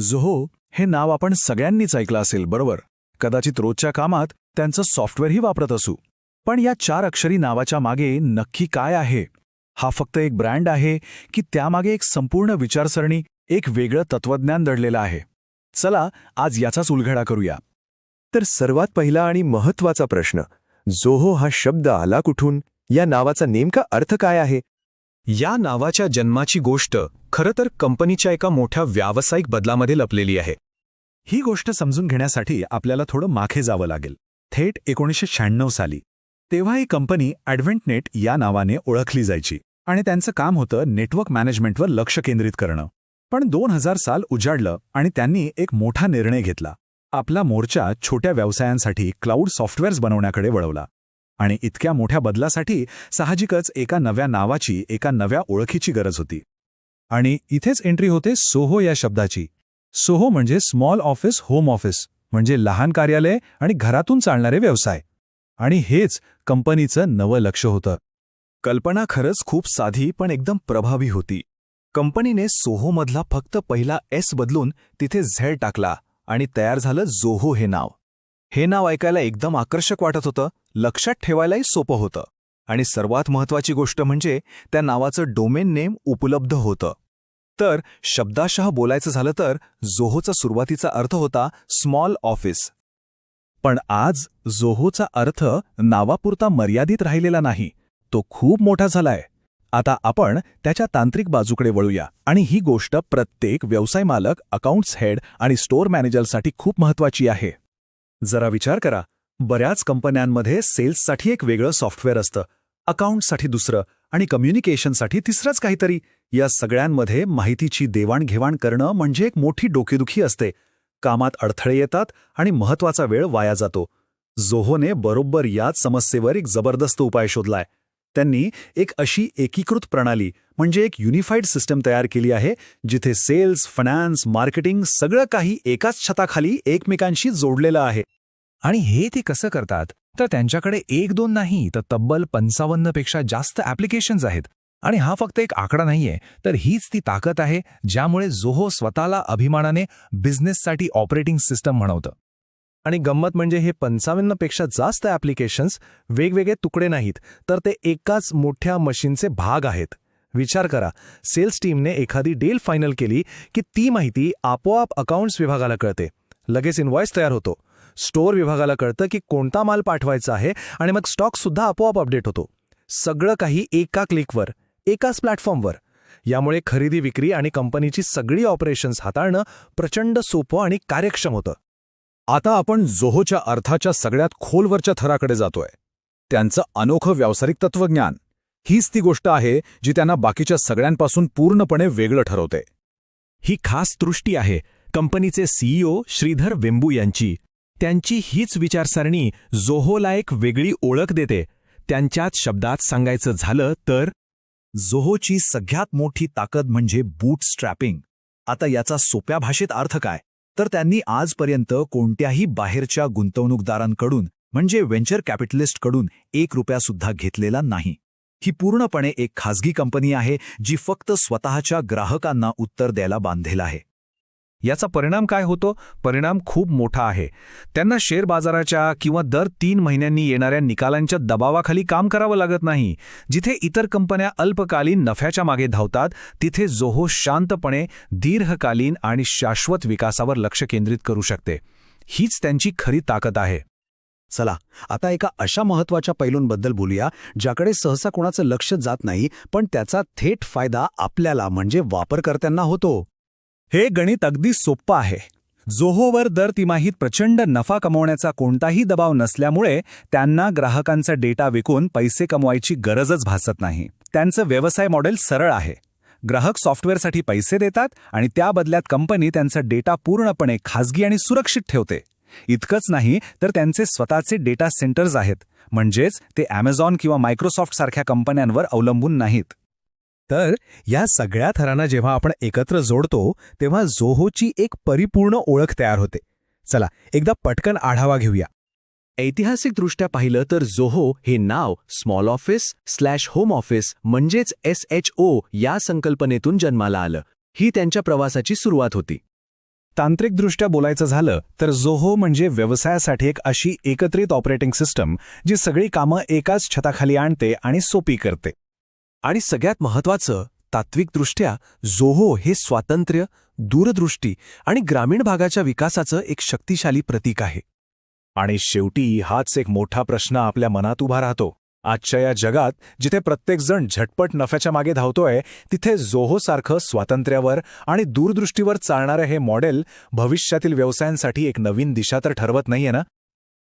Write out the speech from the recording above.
झोहो हे नाव आपण सगळ्यांनीच ऐकलं असेल बरोबर? कदाचित रोजच्या कामात त्यांचं सॉफ्टवेअरही वापरत असू. पण या चार अक्षरी नावाच्या मागे नक्की काय आहे? हा फक्त एक ब्रँड आहे की त्यामागे एक संपूर्ण विचारसरणी एक वेगळं तत्वज्ञान दडलेलं आहे? चला आज याचाच उलघडा करूया. तर सर्वात पहिला आणि महत्त्वाचा प्रश्न जोहो हा शब्द आला कुठून? या नावाचा नेमका अर्थ काय आहे? या नावाच्या जन्माची गोष्ट खरं तर कंपनीच्या एका मोठ्या व्यावसायिक बदलामध्ये लपलेली आहे. ही गोष्ट समजून घेण्यासाठी आपल्याला थोडं मागे जावं लागेल. थेट एकोणीसशे शहाण्णव साली. तेव्हा ही कंपनी ॲडव्हेंटनेट या नावाने ओळखली जायची आणि त्यांचं काम होतं नेटवर्क मॅनेजमेंटवर लक्ष केंद्रित करणं. पण दोन हजार साल उजाडलं आणि त्यांनी एक मोठा निर्णय घेतला. आपला मोर्चा छोट्या व्यवसायांसाठी क्लाउड सॉफ्टवेअर्स बनवण्याकडे वळवला. आणि इतक्या मोठ्या बदलासाठी साहजिकच एका नव्या नावाची एका नव्या ओळखीची गरज होती. आणि इथेच एंट्री होते सोहो या शब्दाची. सोहो म्हणजे स्मॉल ऑफिस होम ऑफिस म्हणजे लहान कार्यालय आणि घरातून चालणारे व्यवसाय. आणि हेच कंपनीचं नवं लक्ष होतं. कल्पना खरंच खूप साधी पण एकदम प्रभावी होती. कंपनीने सोहोमधला फक्त पहिला एस बदलून तिथे झेड टाकला आणि तयार झालं जोहो हे नाव. हे नाव ऐकायला एकदम आकर्षक वाटत होतं लक्षात ठेवायलाही सोपं होतं. आणि सर्वात महत्वाची गोष्ट म्हणजे त्या नावाचं डोमेन नेम उपलब्ध होतं. तर शब्दाशः बोलायचं झालं तर जोहोचा सुरुवातीचा अर्थ होता स्मॉल ऑफिस. पण आज जोहोचा अर्थ नावापुरता मर्यादित राहिलेला नाही. तो खूप मोठा झालाय. आता आपण त्याच्या तांत्रिक बाजूकडे वळूया आणि ही गोष्ट प्रत्येक व्यवसाय मालक अकाउंट्स हेड आणि स्टोअर मॅनेजरसाठी खूप महत्वाची आहे. जरा विचार करा. बऱ्याच कंपन्यांमध्ये सेल्ससाठी एक वेगळं सॉफ्टवेअर असतं अकाउंटसाठी दुसरं आणि कम्युनिकेशनसाठी तिसरंच काहीतरी. या सगळ्यांमध्ये माहितीची देवाणघेवाण करणं म्हणजे एक मोठी डोकेदुखी असते. कामात अडथळे येतात आणि महत्त्वाचा वेळ वाया जातो. जोहोने बरोबर याच समस्येवर एक जबरदस्त उपाय शोधलाय. त्यांनी एक अशी एकीकृत प्रणाली म्हणजे एक युनिफाईड सिस्टम तयार केली आहे जिथे सेल्स फायनान्स मार्केटिंग सगळं काही एकाच छताखाली एकमेकांशी जोडलेलं आहे. आणि हे ते कसं करतात? तर त्यांच्याकडे एक दोन नाही तर तब्बल पंचावन्नपेक्षा जास्त ॲप्लिकेशन्स आहेत. आणि हा फक्त एक आकडा नाहीये तर हीच ती ताकद आहे ज्यामुळे जोहो स्वतःला अभिमानाने बिझनेससाठी ऑपरेटिंग सिस्टम म्हणवतं. आणि गंमत म्हणजे हे पंचावन्नपेक्षा जास्त ॲप्लिकेशन्स वेगवेगळे तुकडे नाहीत तर ते एकाच मोठ्या मशीनचे भाग आहेत. विचार करा सेल्स टीमने एखादी डील फायनल केली की ती माहिती आपोआप अकाउंट्स विभागाला कळते. लगेच इन्व्हॉइस तयार होतो. स्टोअर विभागाला कळतं की कोणता माल पाठवायचा आहे आणि मग स्टॉक सुद्धा आपोआप अपडेट होतो. सगळं काही एका क्लिकवर एकाच प्लॅटफॉर्मवर. यामुळे खरेदी विक्री आणि कंपनीची सगळी ऑपरेशन्स हाताळणं प्रचंड सोपं आणि कार्यक्षम होतं. आता आपण जोहोच्या अर्थाच्या सगळ्यात खोलवरच्या थराकडे जातोय. त्यांचं अनोखं व्यावसायिक तत्वज्ञान. हीच ती गोष्ट आहे जी त्यांना बाकीच्या सगळ्यांपासून पूर्णपणे वेगळं ठरवते. ही खास दृष्टी आहे कंपनीचे सीईओ श्रीधर वेंबू यांची. त्यांची हीच विचारसरणी जोहोला एक वेगळी ओळख देते. त्यांच्याच शब्दात सांगायचं झालं तर जोहोची सगळ्यात मोठी ताकद म्हणजे बूट स्ट्रॅपिंग आता याचा सोप्या भाषेत अर्थ काय? तर त्यांनी आजपर्यंत कोणत्याही बाहेरच्या गुंतवणूकदारांकडून म्हणजे व्हेंचर कॅपिटलिस्टकडून एक रुपयासुद्धा घेतलेला नाही. ही पूर्णपणे एक खासगी कंपनी आहे जी फक्त स्वतःच्या ग्राहकांना उत्तर द्यायला बांधेल आहे. याचा परिणाम काय होतो? परिणाम खूप मोठा आहे. त्यांना शेअर बाजाराच्या किंवा दर तीन महिन्यांनी येणाऱ्या निकालांच्या दबावाखाली काम करावं लागत नाही. जिथे इतर कंपन्या अल्पकालीन नफ्याच्या मागे धावतात तिथे जोहो शांतपणे दीर्घकालीन आणि शाश्वत विकासावर लक्ष केंद्रित करू शकते. हीच त्यांची खरी ताकद आहे. चला आता एका अशा महत्त्वाच्या पैलूंबद्दल बोलूया ज्याकडे सहसा कोणाचं लक्ष जात नाही पण त्याचा थेट फायदा आपल्याला म्हणजे वापरकर्त्यांना होतो. हे गणित अगदी सोप्पं आहे. जोहोवर दर तिमाहीत प्रचंड नफा कमवण्याचा कोणताही दबाव नसल्यामुळे त्यांना ग्राहकांचा डेटा विकून पैसे कमवायची गरजच भासत नाही. त्यांचं व्यवसाय मॉडेल सरळ आहे. ग्राहक सॉफ्टवेअरसाठी पैसे देतात आणि त्या बदल्यात कंपनी त्यांचा डेटा पूर्णपणे खाजगी आणि सुरक्षित ठेवते. इतकंच नाही तर त्यांचे स्वतःचे डेटा सेंटर्स आहेत. म्हणजेच ते ॲमेझॉन किंवा मायक्रोसॉफ्ट सारख्या कंपन्यांवर अवलंबून नाहीत. तर या सगळ्या थरांना जेव्हा आपण एकत्र जोडतो तेव्हा जोहोची एक परिपूर्ण ओळख तयार होते. चला एकदा पटकन आढावा घेऊया. ऐतिहासिकदृष्ट्या पाहिलं तर जोहो हे नाव small office slash home office म्हणजेच एस एच ओ या संकल्पनेतून जन्माला आलं. ही त्यांच्या प्रवासाची सुरुवात होती. तांत्रिकदृष्ट्या बोलायचं झालं तर जोहो म्हणजे व्यवसायासाठी एक अशी एकत्रित ऑपरेटिंग सिस्टम जी सगळी कामं एकाच छताखाली आणते आणि सोपी करते. आणि सगळ्यात महत्वाचं तात्विकदृष्ट्या जोहो हे स्वातंत्र्य दूरदृष्टी आणि ग्रामीण भागाच्या विकासाचं एक शक्तिशाली प्रतीक आहे. आणि शेवटी हाच एक मोठा प्रश्न आपल्या मनात उभा राहतो. आजच्या या जगात जिथे प्रत्येकजण झटपट नफ्याच्या मागे धावतोय तिथे जोहोसारखं स्वातंत्र्यावर आणि दूरदृष्टीवर चालणारं हे मॉडेल भविष्यातील व्यवसायांसाठी एक नवीन दिशा तर ठरवत नाहीये ना?